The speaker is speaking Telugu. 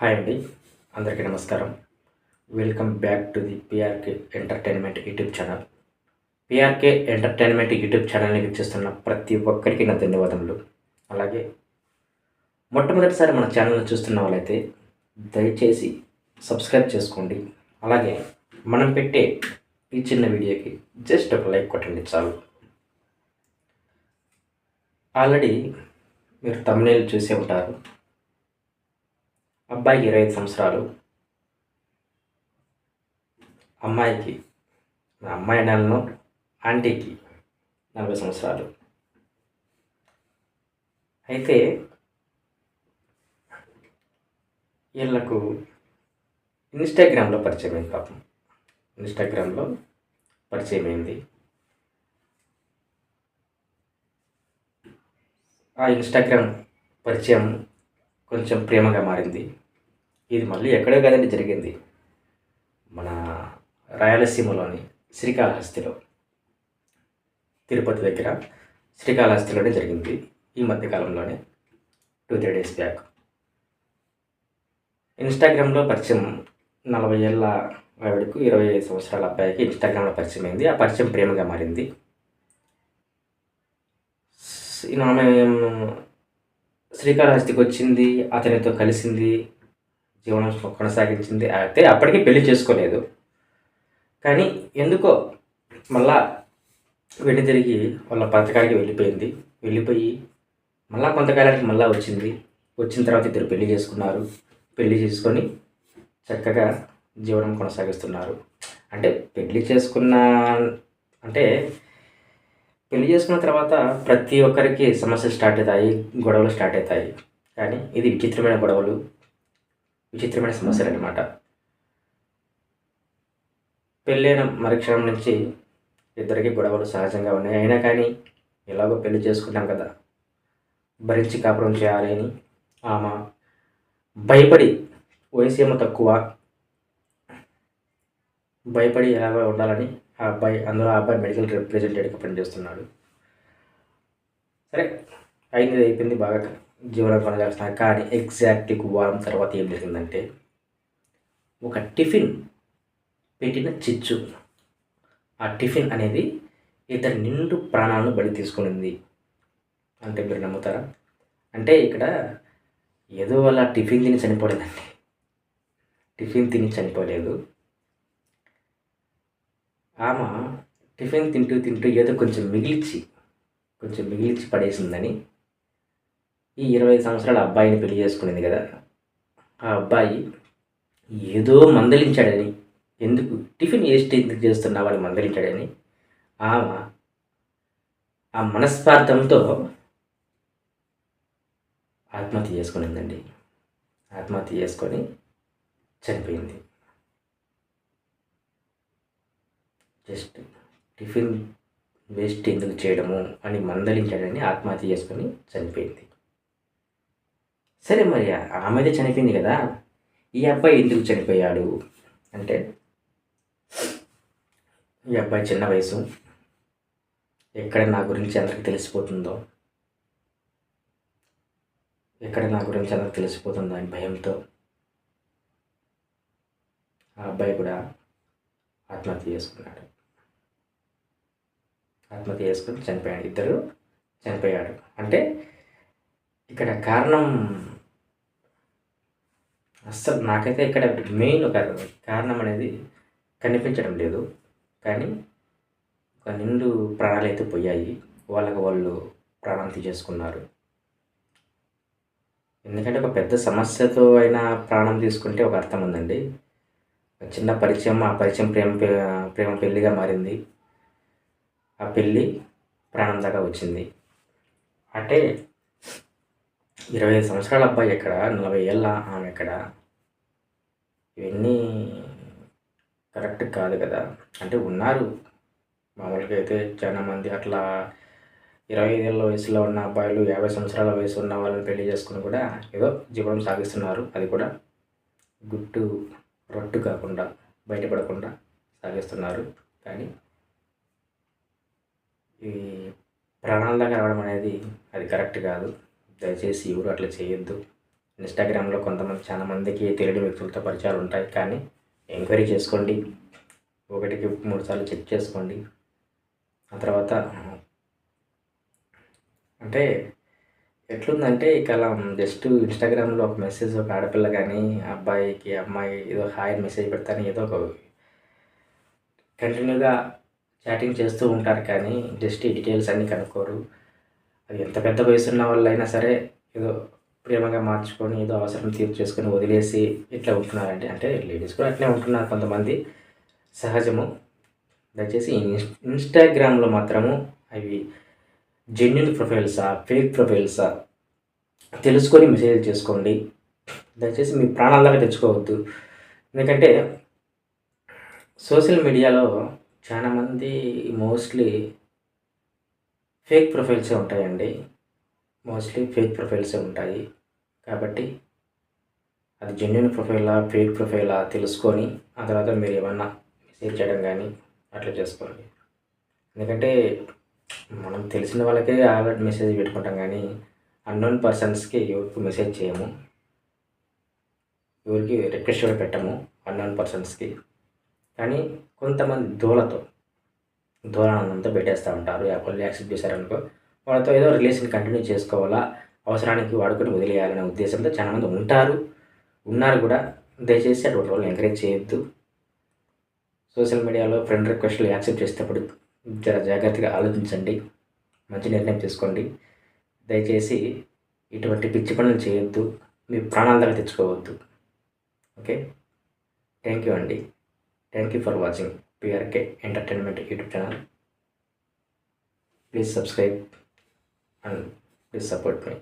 హాయ్ అండి. అందరికీ నమస్కారం. Welcome back to the PRK entertainment YouTube channel PRK entertainment YouTube ఛానల్ని వీక్షిస్తున్న ప్రతి ఒక్కరికి నా ధన్యవాదములు. అలాగే మొట్టమొదటిసారి మన ఛానల్ని చూస్తున్న వాళ్ళైతే దయచేసి సబ్స్క్రైబ్ చేసుకోండి. అలాగే మనం పెట్టే ఈ చిన్న వీడియోకి జస్ట్ ఒక లైక్ కొట్టండి చాలు. ఆల్రెడీ మీరు తమిళ చూసే ఉంటారు. అబ్బాయికి ఇరవై ఐదు సంవత్సరాలు. అమ్మాయికి అమ్మాయి నెలను ఆంటీకి నలభై సంవత్సరాలు. అయితే వీళ్ళకు ఇన్స్టాగ్రామ్లో పరిచయం అయింది పాపం. ఇన్స్టాగ్రామ్లో పరిచయం అయింది. ఆ ఇన్స్టాగ్రామ్ పరిచయం కొంచెం ప్రేమగా మారింది. ఇది మళ్ళీ ఎక్కడో కాదండి జరిగింది. మన రాయలసీమలోని శ్రీకాళహస్తిలో తిరుపతి దగ్గర శ్రీకాళహస్తిలోనే జరిగింది. ఈ మధ్యకాలంలోనే టూ త్రీ డేస్ బ్యాక్ ఇన్స్టాగ్రామ్లో పరిచయం నలభై ఏళ్ళ ఆవిడకు ఇరవై ఐదు సంవత్సరాల అబ్బాయికి ఇన్స్టాగ్రామ్లో పరిచయం అయింది ఆ పరిచయం ప్రేమగా మారింది. ఆమె శ్రీకాళహస్తికి వచ్చింది అతనితో కలిసింది జీవనం కొనసాగించింది. అయితే అప్పటికి పెళ్ళి చేసుకోలేదు. కానీ ఎందుకో మళ్ళా వెళ్ళి తిరిగి వాళ్ళ పథకానికి వెళ్ళిపోయింది. వెళ్ళిపోయి మళ్ళా కొంతకాలానికి మళ్ళా వచ్చింది. వచ్చిన తర్వాత ఇద్దరు పెళ్ళి చేసుకున్నారు. పెళ్ళి చేసుకొని చక్కగా జీవనం కొనసాగిస్తున్నారు. అంటే పెళ్ళి చేసుకున్న అంటే పెళ్ళి చేసుకున్న తర్వాత ప్రతి ఒక్కరికి సమస్యలు స్టార్ట్ అవుతాయి గొడవలు స్టార్ట్ అవుతాయి. కానీ ఇది విచిత్రమైన గొడవలు విచిత్రమైన సమస్యలు అనమాట పెళ్ళైన మరుక్షణం నుంచి ఇద్దరికి గొడవలు సహజంగా ఉన్నాయి. అయినా కానీ ఎలాగో పెళ్ళి చేసుకున్నాం కదా. భరించి కాపురం చేయాలి అని ఆమె భయపడి వయసు ఏమో తక్కువ భయపడి ఎలాగో ఉండాలని ఆ అబ్బాయి అందులో ఆ అబ్బాయి మెడికల్ రిప్రజెంటేటివ్గా పనిచేస్తున్నాడు. సరే అయింది అయిపోయింది బాగా జీవనం కొనసాగుతున్నాడు కానీ ఎగ్జాక్ట్లీ వారం తర్వాత ఏం జరిగిందంటే ఒక టిఫిన్ పెట్టిన చిచ్చు. ఆ టిఫిన్ అనేది ఇతని నిండు ప్రాణాలను బలి తీసుకునింది అంటే మీరు నమ్ముతారా? అంటే ఇక్కడ ఏదో వాళ్ళ టిఫిన్ తిని చనిపోలేదండి. టిఫిన్ తిని చనిపోలేదు. ఆమె టిఫిన్ తింటూ తింటూ ఏదో కొంచెం మిగిలిచి కొంచెం మిగిలిచి పడేసిందని ఈ ఇరవై సంవత్సరాల అబ్బాయిని పెళ్ళి చేసుకునేది కదా. ఆ అబ్బాయి ఏదో మందలించాడని ఎందుకు టిఫిన్ వేస్ట్ ఎందుకు చేస్తున్నా అని మందలించాడని ఆమె ఆ మనస్పార్థంతో ఆత్మహత్య చేసుకునిందండి. ఆత్మహత్య చేసుకొని చనిపోయింది. జస్ట్ టిఫిన్ వేస్ట్ ఎందుకు చేయడము అని మందలించాడని ఆత్మహత్య చేసుకొని చనిపోయింది. సరే మరి ఆమెదే చనిపోయింది కదా ఈ అబ్బాయి ఎందుకు చనిపోయాడు అంటే ఈ అబ్బాయి చిన్న వయసు ఎక్కడ నా గురించి అందరికి తెలిసిపోతుందో ఎక్కడ నా గురించి అందరికి తెలిసిపోతుందో అని భయంతో ఆ అబ్బాయి కూడా ఆత్మహత్య చేసుకున్నాడు. ఆత్మహత్య చేసుకుని చనిపోయాడు. ఇద్దరు చనిపోయాడు. అంటే ఇక్కడ కారణం అస్సలు నాకైతే ఇక్కడ మెయిన్ ఒక కారణం అనేది కనిపించడం లేదు. కానీ ఒక నిండు ప్రాణాలు అయితే పోయాయి. వాళ్ళకి వాళ్ళు ప్రాణం తీసేసుకున్నారు. ఎందుకంటే ఒక పెద్ద సమస్యతో అయినా ప్రాణం తీసుకుంటే ఒక అర్థం ఉందండి. చిన్న పరిచయం ఆ పరిచయం ప్రేమ ప్రేమ పెళ్ళిగా మారింది. ఆ పెళ్ళి ప్రాణం దాకా వచ్చింది. అంటే ఇరవై ఐదు సంవత్సరాల అబ్బాయి ఎక్కడ? నలభై ఏళ్ళ ఆమె ఎక్కడ? ఇవన్నీ కరెక్ట్ కాదు కదా. అంటే ఉన్నారు. మామూలుగా అయితే చాలా మంది అట్లా ఇరవై ఐదేళ్ళ వయసులో ఉన్న అబ్బాయిలు యాభై సంవత్సరాల వయసు ఉన్న వాళ్ళని పెళ్ళి చేసుకుని కూడా ఏదో జీవనం సాగిస్తున్నారు. అది కూడా గుట్టు రొట్టు కాకుండా బయటపడకుండా సాగిస్తున్నారు. కానీ ఈ ప్రాణాల కలవడం అనేది అది కరెక్ట్ కాదు. దయచేసి ఎవరు అట్లా చేయొద్దు. ఇన్స్టాగ్రామ్లో కొంతమంది చాలా మందికి తెలియని వ్యక్తులతో పరిచయాలు ఉంటాయి. కానీ ఎంక్వైరీ చేసుకోండి. ఒకటికి మూడు సార్లు చెక్ చేసుకోండి. ఆ తర్వాత అంటే ఎట్లుందంటే ఇక అలా జస్ట్ ఇన్స్టాగ్రామ్లో ఒక మెసేజ్ ఒక ఆడపిల్ల కానీ అబ్బాయికి అమ్మాయి ఏదో హాయ్ మెసేజ్ పెడతాను ఏదో ఒక కంటిన్యూగా చాటింగ్ చేస్తూ ఉంటారు కానీ జస్ట్ ఈ డీటెయిల్స్ అన్నీ కనుక్కోరు. అది ఎంత పెద్ద వయసు ఉన్న వాళ్ళైనా సరే ఏదో ప్రేమగా మార్చుకొని ఏదో అవసరం తీర్చేసుకొని వదిలేసి ఇట్లా ఉంటున్నారంటే అంటే లేడీస్ కూడా అట్లే ఉంటున్నారు కొంతమంది. సహజము. దయచేసి ఇన్స్ ఇన్స్టాగ్రామ్లో మాత్రము అవి జెన్యున్ ప్రొఫైల్సా ఫేక్ ప్రొఫైల్సా తెలుసుకొని మెసేజ్ చేసుకోండి. దయచేసి మీ ప్రాణాల్లాగా తెచ్చుకోవద్దు. ఎందుకంటే సోషల్ మీడియాలో చాలామంది మోస్ట్లీ ఫేక్ ప్రొఫైల్సే ఉంటాయండి. మోస్ట్లీ ఫేక్ ప్రొఫైల్సే ఉంటాయి. కాబట్టి అది జెన్యున్ ప్రొఫైలా ఫేక్ ప్రొఫైలా తెలుసుకొని ఆ తర్వాత మీరు ఏమన్నా మెసేజ్ చేయడం కానీ అట్లా చేసుకోండి. ఎందుకంటే మనం తెలిసిన వాళ్ళకే ఆల్రెడీ మెసేజ్ పెట్టుకుంటాం కానీ అన్నోన్ పర్సన్స్కి ఎవరికి మెసేజ్ చేయము. ఎవరికి రిక్వెస్ట్ కూడా పెట్టము అన్నోన్ పర్సన్స్కి. కానీ కొంతమంది దూలతో దూరానందంతో పెట్టేస్తూ ఉంటారు. వాళ్ళు యాక్సెప్ట్ చేశారనుకో వాళ్ళతో ఏదో రిలేషన్ కంటిన్యూ చేసుకోవాలా అవసరానికి వాడుకొని వదిలేయాలనే ఉద్దేశంతో చాలామంది ఉంటారు ఉన్నారు కూడా. దయచేసి అటువంటి వాళ్ళని ఎంకరేజ్ చేయొద్దు. సోషల్ మీడియాలో ఫ్రెండ్ రిక్వెస్ట్లు యాక్సెప్ట్ చేసేటప్పుడు జర జాగ్రత్తగా ఆలోచించండి. మంచి నిర్ణయం తీసుకోండి. దయచేసి ఇటువంటి పిచ్చి పనులు చేయొద్దు. మీ ప్రాణాల దగ్గర తెచ్చుకోవద్దు. ఓకే? థ్యాంక్ యూ అండి. Thank you for watching PRK entertainment YouTube channel. Please subscribe and please support me.